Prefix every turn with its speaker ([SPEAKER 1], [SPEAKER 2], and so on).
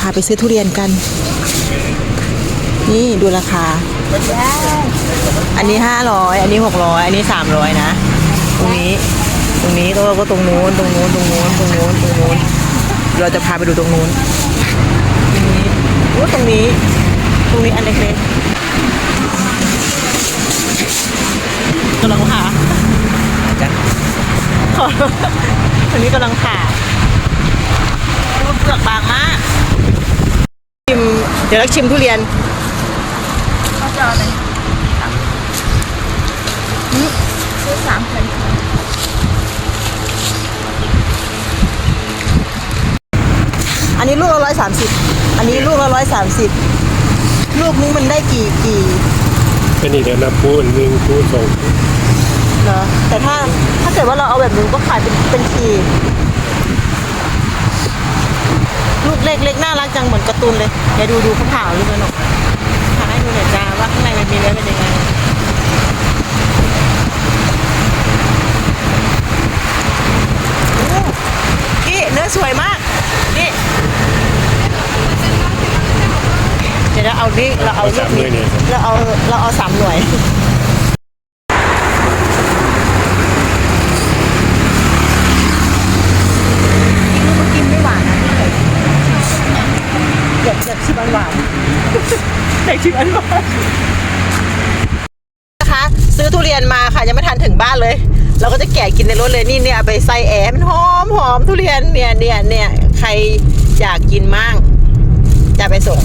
[SPEAKER 1] พาไปซื้อทุเรียนกัน นี่ดูราคา อันนี้ห้าร้อยอันนี้หกร้อยอันนี้สามร้อยนะ ตรงนี้ ตรงนี้แล้วก็ตรงนู้น ตรงนู้น ตรงนู้น ตรงนู้น ตรงนู้น เราจะพาไปดูตรงนู้น ตรงนี้โอ้ตรงนี้ ตรงนี้อันเล็กๆกำลังผ่าขอตรงนี้กำลังผ่า เปลือกบางมากชิมเดี๋ยวเราชิมทุเรียน
[SPEAKER 2] เขาจะเอาอะไรซื้อสามแผ่น
[SPEAKER 1] อันนี้ลูกละร้อยสามสิบอันนี้ลูกละร้อยสามสิบลูกนึงมันได้กี่กี่
[SPEAKER 3] อันนี้เดี๋ยวนับปูอันหนึ่งปูสอง
[SPEAKER 1] เหรอแต่ถ้าถ้าเกิดว่าเราเอาแบบนึงก็ขายเป็นเป็นขีดลูกเล็กๆน่ารักจังเหมือนการ์ตูนเลยเดี๋ยวดูดูเขาผ่าลูกหน่อยผ่าให้ดูหน่อยจ้าว่าข้างในมันมีเนื้อเป็นยังไงโอ้นี่เนื้อสวยมากนี่เดี๋ยวเราเอานี่เราเอาลูกนี้เราเอาเราเอาสามหน่วย กินไม่หวานนะอยา กอยากชิมอันหวานอยากชิมอันหวานนะคะ ซื้อทุเรียนมาค่ะยังไม่ทันถึงบ้านเลย เราก็จะแกะกินในรถเลยนี่เนี่ยไปใส่แอมันหอมหอมทุเรียนเนี่ยเนี่ยเนี่ยใครอยากกินมั่งจะไปส่ง